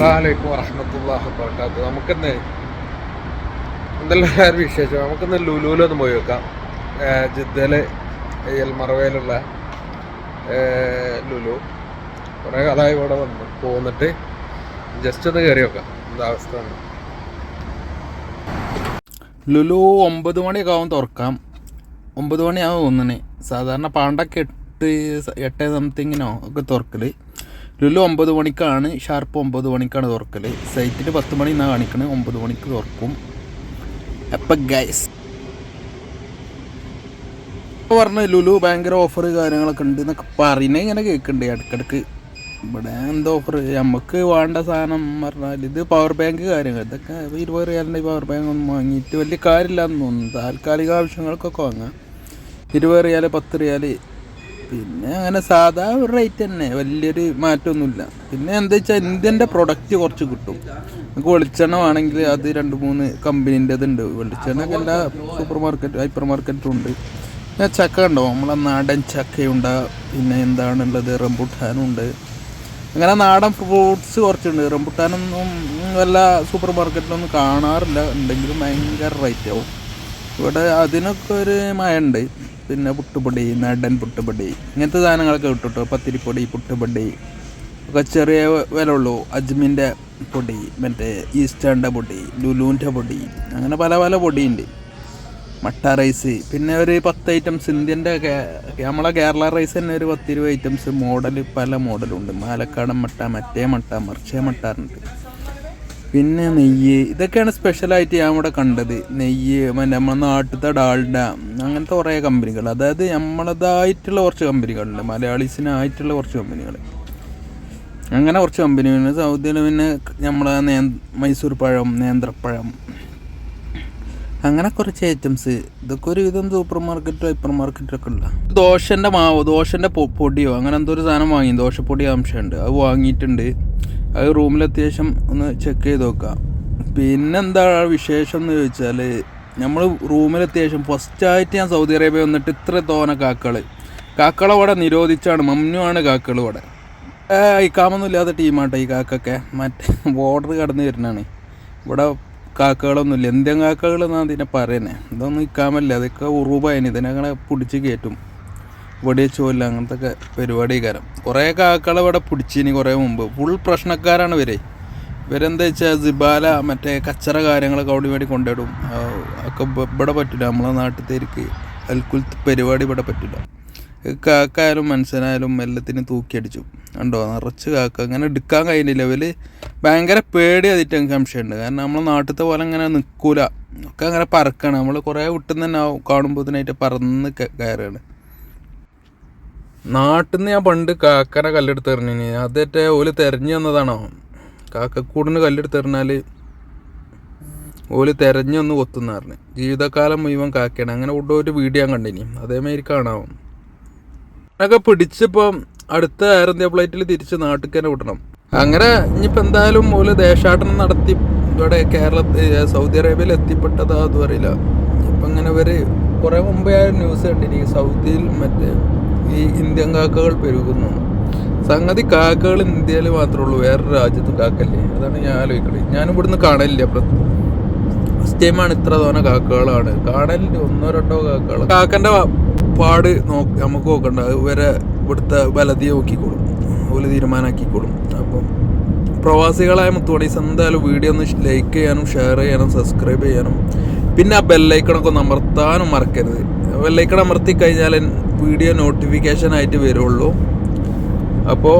അസ്സലാമലൈക്കും വറഹമത്തല്ലാഹ് വബർക്കാത്തു നമുക്കിന്ന് എന്തെല്ലാം വിശേഷം? നമുക്കിന്ന് ലുലുവിലൊന്ന് പോയി വെക്കാം ഏർ ജിദ്ദയിലെ എൽമറവയിലുള്ള ലുലു. കുറേ കാലമായി ഇവിടെ വന്നു. പോന്നിട്ട് ജസ്റ്റ് ഒന്ന് കയറി വെക്കാം എന്താ അവസ്ഥ ലുലു ഒമ്പത് മണിയൊക്കെ ആവും തുറക്കാം. ഒമ്പത് മണിയാവും തോന്നണേ സാധാരണ പാണ്ടൊക്കെ എട്ട് എട്ട് സംതിങ്ങിനോ ഒക്കെ തുറക്കൽ. ലുലു ഒമ്പത് മണിക്കാണ് ഷാർപ്പ് ഒമ്പത് മണിക്കാണ് തുറക്കൽ സൈറ്റിൽ പത്ത് മണി എന്നാണ് കാണിക്കണത് ഒമ്പത് മണിക്ക് തുറക്കും. അപ്പം ഗൈസ് പറഞ്ഞ ലുലു ഭയങ്കര ഓഫർ കാര്യങ്ങളൊക്കെ ഉണ്ട് എന്നൊക്കെ പറയുന്നത് ഇങ്ങനെ കേൾക്കുന്നുണ്ട് ഇടയ്ക്കിടയ്ക്ക് ഇവിടെ എന്താ ഓഫർ നമുക്ക് വേണ്ട സാധനം പറഞ്ഞാൽ ഇത് പവർ ബാങ്ക് കാര്യങ്ങൾ. ഇതൊക്കെ ഇരുപത് റിയാലിന്റെ പവർ ബാങ്ക് ഒന്നും വാങ്ങിയിട്ട് വലിയ കാര്യമില്ലാന്ന് തോന്നുന്നു. താൽക്കാലിക ആവശ്യങ്ങൾക്കൊക്കെ വാങ്ങാം. ഇരുപത് റിയാൽ പത്ത് റിയാൽ പിന്നെ അങ്ങനെ സാധാ ഒരു റേറ്റ് തന്നെ. വലിയൊരു മാറ്റമൊന്നുമില്ല പിന്നെ എന്താ വെച്ചാൽ ഇന്ത്യന്റെ പ്രൊഡക്റ്റ് കുറച്ച് കിട്ടും. നമുക്ക് വെളിച്ചെണ്ണ വേണമെങ്കിൽ അത് രണ്ട് മൂന്ന് കമ്പനീന്റെ ഉണ്ട്. വെളിച്ചെണ്ണ എല്ലാ സൂപ്പർ മാർക്കറ്റ് ഹൈപ്പർ മാർക്കറ്റും ഉണ്ട്. പിന്നെ ചക്ക ഉണ്ടോ നമ്മളെ നാടൻ ചക്കയുണ്ട് പിന്നെ എന്താണുള്ളത്? റംബുട്ടാനും ഉണ്ട്. അങ്ങനെ നാടൻ ഫ്രൂട്ട്സ് കുറച്ചുണ്ട്. റംബുട്ടാനൊന്നും വല്ല സൂപ്പർ മാർക്കറ്റിലൊന്നും കാണാറില്ല. ഉണ്ടെങ്കിലും ഭയങ്കര റേറ്റ് ആവും. ഇവിടെ അതിനൊക്കെ ഒരു മഴയുണ്ട്. പിന്നെ പുട്ടുപൊടി നടൻ പുട്ടുപൊടി ഇങ്ങനത്തെ സാധനങ്ങളൊക്കെ കിട്ടും പത്തിരിപ്പൊടി പുട്ടുപൊടി ഒക്കെ ചെറിയ വില ഉള്ളൂ അജ്മിന്റെ പൊടി മറ്റേ ഈസ്റ്റേണിന്റെ പൊടി ലുലൂന്റെ പൊടി അങ്ങനെ പല പല പൊടിയുണ്ട്. മട്ട റൈസ് പിന്നെ ഒരു പത്ത് ഐറ്റംസ് ഇന്ത്യന്റെ നമ്മളെ കേരള റൈസ് തന്നെ ഒരു പത്തിരുപത് ഐറ്റംസ് മോഡൽ പല മോഡലുണ്ട്. മാലക്കാടൻ മട്ട മറ്റേ മട്ട മറിച്ചേ മട്ട ഉണ്ട് പിന്നെ നെയ്യ് ഇതൊക്കെയാണ് സ്പെഷ്യലായിട്ട് ഞാൻ ഇവിടെ കണ്ടത്. നെയ്യ് നമ്മളെ നാട്ടിലത്തെ ഡാൾഡ അങ്ങനത്തെ കുറേ കമ്പനികൾ അതായത് നമ്മളതായിട്ടുള്ള കുറച്ച് കമ്പനികളുണ്ട് മലയാളീസിനായിട്ടുള്ള കുറച്ച് കമ്പനികൾ അങ്ങനെ കുറച്ച് കമ്പനികൾ സൗദിയിൽ പിന്നെ നമ്മളെ നേ മൈസൂർ പഴം നേന്ത്രപ്പഴം. അങ്ങനെ കുറച്ച് ഐറ്റംസ് ഇതൊക്കെ ഒരുവിധം സൂപ്പർ മാർക്കറ്റോ ഹൈപ്പർ മാർക്കറ്റോ ഒക്കെ ഉള്ള. ദോശന്റെ മാവോ ദോശന്റെ പൊടിയോ അങ്ങനെ എന്തോ ഒരു സാധനം വാങ്ങി. ദോശപ്പൊടി അംശമുണ്ട് അത് വാങ്ങിയിട്ടുണ്ട്. അത് റൂമിൽ അത്യാവശ്യം ഒന്ന് ചെക്ക് ചെയ്ത് നോക്കാം. പിന്നെന്താ വിശേഷം എന്ന് ചോദിച്ചാൽ നമ്മൾ റൂമിൽ അത്യാവശ്യം ഫസ്റ്റായിട്ട് ഞാൻ സൗദി അറേബ്യ വന്നിട്ട് ഇത്ര തോന കാക്കൾ കാക്കളവിടെ നിരോധിച്ചാണ് മമ്നുവാണ് കാക്കൾ ഇവിടെ. അയക്കാമൊന്നും ഇല്ലാത്ത ടീമാട്ടോ ഈ കാക്കൊക്കെ. മറ്റേ ബോർഡർ കടന്നു വരുന്നതാണ്. ഇവിടെ കാക്കകളൊന്നുമില്ല. എന്തെങ്കിലും കാക്കകൾ എന്നാണ് ഇതിനെ പറയുന്നത് ഇതൊന്നും ഇക്കാമല്ല അതൊക്കെ ഉറൂബായി ഇതിനെ പിടിച്ച് കയറ്റും ഇവിടെ ചോല്ല അങ്ങനത്തെ പരിപാടി കാരം കുറേ കാക്കളെ ഇവിടെ പിടിച്ചിനി കുറേ മുമ്പ്. ഫുൾ പ്രശ്നക്കാരാണ് ഇവരെ. ഇവരെന്താ വെച്ചാൽ സിബാല മറ്റേ കച്ചറ കാര്യങ്ങളൊക്കെ അവിടെ വേണ്ടി കൊണ്ടിടും. ഒക്കെ ഇവിടെ പറ്റില്ല നമ്മളെ നാട്ടിലേക്ക് അൽക്കുൽ പരിപാടി ഇവിടെ പറ്റില്ല കാക്കായാലും മനുഷ്യനായാലും എല്ലാത്തിനും തൂക്കിയടിച്ചു. കണ്ടോ? നിറച്ച് കാക്ക. അങ്ങനെ എടുക്കാൻ കഴിയുന്നില്ല ഇവർ ഭയങ്കര പേടി അതിട്ട് എനിക്ക് സംശയമുണ്ട് കാരണം നമ്മളെ നാട്ടിലത്തെ പോലെ അങ്ങനെ നിൽക്കൂല ഒക്കെ അങ്ങനെ പറക്കാണ്. നമ്മൾ കുറേ വിട്ടുന്ന തന്നെ ആയിട്ട് പറന്ന് ക- കയറുകയാണ് നാട്ടിൽ നിന്ന് ഞാൻ പണ്ട് കാക്കനെ കല്ലെടുത്ത് എറിഞ്ഞിന്. അതേറ്റ ഓൽ തെരഞ്ഞു തന്നതാണോ കാക്കക്കൂടിന് കല്ലെടുത്ത് എറിഞ്ഞാൽ ഓൽ തെരഞ്ഞൊന്ന് കൊത്തുന്ന പറഞ്ഞു. ജീവിതകാലം മുഴുവൻ കാക്കയാണ്. അങ്ങനെ ഇവിടെ ഒരു വീഡിയോ ഞാൻ കണ്ടിനി. അതേമാതിരി കാണാവും. ഒക്കെ പിടിച്ചിപ്പം അടുത്ത ഇന്ത്യ ഫ്ലൈറ്റിൽ തിരിച്ച് നാട്ടിൽ തന്നെ വിടണം. അങ്ങനെ ഇനിയിപ്പോൾ എന്തായാലും ഓൽ ദേശാടനം നടത്തി ഇവിടെ കേരളത്തിൽ സൗദി അറേബ്യയിൽ എത്തിപ്പെട്ടതാ അതും അറിയില്ല. ഇപ്പം ഇങ്ങനെ ഇവർ കുറേ മുമ്പേ ന്യൂസ് കണ്ടിരിക്കും സൗദിയിൽ മറ്റേ ഈ ഇന്ത്യൻ കാക്കകൾ പെരുകുന്നു സംഗതി കാക്കകൾ ഇന്ത്യയിൽ മാത്രമേ ഉള്ളൂ വേറെ രാജ്യത്ത് കാക്കല്ലേ അതാണ് ഞാൻ ആലോചിക്കണേ ഞാൻ ഇവിടുന്ന് കാണലില്ല. ഫസ്റ്റ് ടൈമാണ് ഇത്ര തോന കാക്കകളാണ് കാണലിൽ ഒന്നോ രണ്ടോ കാക്കകൾ. കാക്കന്റെ പാട് നോക്ക് നമുക്ക് നോക്കണ്ട. വരെ ഇവിടുത്തെ ബലതി നോക്കിക്കോളും. ഓൽ തീരുമാനാക്കിക്കോളും. അപ്പം പ്രവാസികളായ മുത്തുവണീസ് എന്തായാലും വീഡിയോ ഒന്ന് ലൈക്ക് ചെയ്യാനും ഷെയർ ചെയ്യാനും സബ്സ്ക്രൈബ് ചെയ്യാനും പിന്നെ ആ ബെല്ലൈക്കണൊക്കെ ഒന്ന് അമർത്താനും മറക്കരുത്. ബെല്ലൈക്കൺ അമർത്തി കഴിഞ്ഞാൽ വീഡിയോ നോട്ടിഫിക്കേഷൻ ആയിട്ട് വരുള്ളൂ. അപ്പോൾ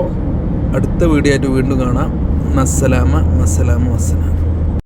അടുത്ത വീഡിയോ ആയിട്ട് വീണ്ടും കാണാം. മസ്സലാമ മസ്സലാമ വസ്സലാം.